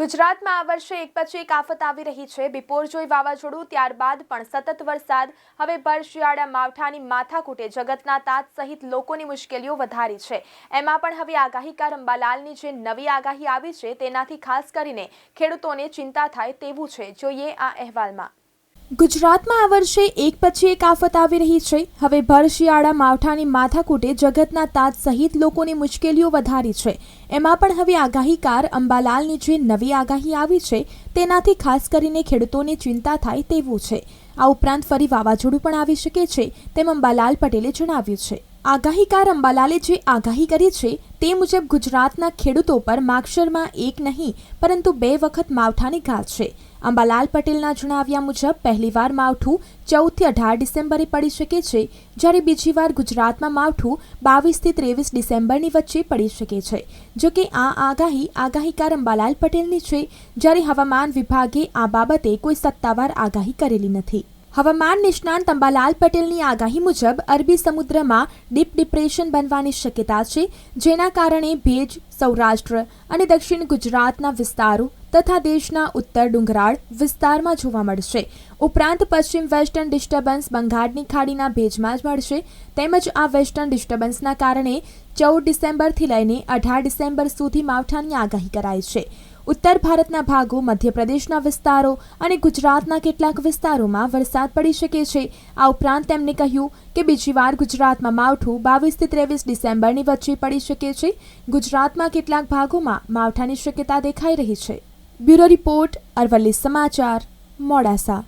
ગુજરાતમાં આ વર્ષે એક પછી એક આફત આવી રહી છે. બિપોરજોઈ વાવાઝોડું, ત્યારબાદ પણ સતત વરસાદ. હવે ભર શિયાળા માવઠાની માથાકૂટે જગતના તાત સહિત લોકોની મુશ્કેલીઓ વધારી છે. એમાં પણ હવે આગાહીકાર અંબાલાલની જે નવી આગાહી આવી છે તેનાથી ખાસ કરીને ખેડૂતોને ચિંતા થાય તેવું છે. જોઈએ આ અહેવાલમાં. ગુજરાતમાં આ વર્ષે એક પછી એક આફત આવી રહી છે. હવે ભર શિયાળા માવઠાની માથાકૂટે જગતના તાજ સહિત લોકોની મુશ્કેલીઓ વધારી છે. એમાં પણ હવે આગાહીકાર અંબાલાલની જે નવી આગાહી આવી છે, તેનાથી ખાસ કરીને ખેડૂતોને ચિંતા થાય તેવું છે. આ ઉપરાંત ફરી વાવાઝોડું પણ આવી શકે છે, તેમ અંબાલાલ પટેલે જણાવ્યું છે. આગાહીકાર અંબાલાલે જે આગાહી કરી છે તે મુજબ ગુજરાતના ખેડૂતો પર માગશરમાં એક નહીં, પરંતુ બે વખત માવઠાની ઘાત છે. અંબાલાલ પટેલના જણાવ્યા મુજબ, પહેલીવાર માવઠું ચૌદથી અઢાર ડિસેમ્બરે પડી શકે છે, જ્યારે બીજી વાર ગુજરાતમાં માવઠું બાવીસથી ત્રેવીસ ડિસેમ્બરની વચ્ચે પડી શકે છે. જો કે આ આગાહી આગાહીકાર અંબાલાલ પટેલની છે, જ્યારે હવામાન વિભાગે આ બાબતે કોઈ સત્તાવાર આગાહી કરેલી નથી. હવામાન નિષ્ણાંત અંબાલાલ પટેલની આગાહી મુજબ અરબી સમુદ્રમાં ડીપ ડિપ્રેશન બનવાની શક્યતા છે, જેના કારણે ભેજ, સૌરાષ્ટ્ર અને દક્ષિણ ગુજરાતના વિસ્તારો તથા દેશના ઉત્તર ડુંગરાળ વિસ્તારમાં જોવા મળશે. ઉપરાંત પશ્ચિમ વેસ્ટર્ન ડિસ્ટર્બન્સ બંગાળની ખાડીના ભેજમાં જ મળશે, તેમજ આ વેસ્ટર્ન ડિસ્ટર્બન્સના કારણે ચૌદ ડિસેમ્બરથી લઈને અઢાર ડિસેમ્બર સુધી માવઠાની આગાહી કરાઈ છે. ઉત્તર ભારતના ભાગો, મધ્યપ્રદેશના વિસ્તારો અને ગુજરાતના કેટલાક વિસ્તારોમાં વરસાદ પડી શકે છે. આ ઉપરાંત તેમણે કહ્યું કે બીજી વાર ગુજરાતમાં માવઠું બાવીસથી ત્રેવીસ ડિસેમ્બરની વચ્ચે પડી શકે છે. ગુજરાતમાં કેટલાક ભાગોમાં માવઠાની શક્યતા દેખાઈ રહી છે. બ્યુરો રિપોર્ટ, અરવલ્લી સમાચાર, મોડાસા.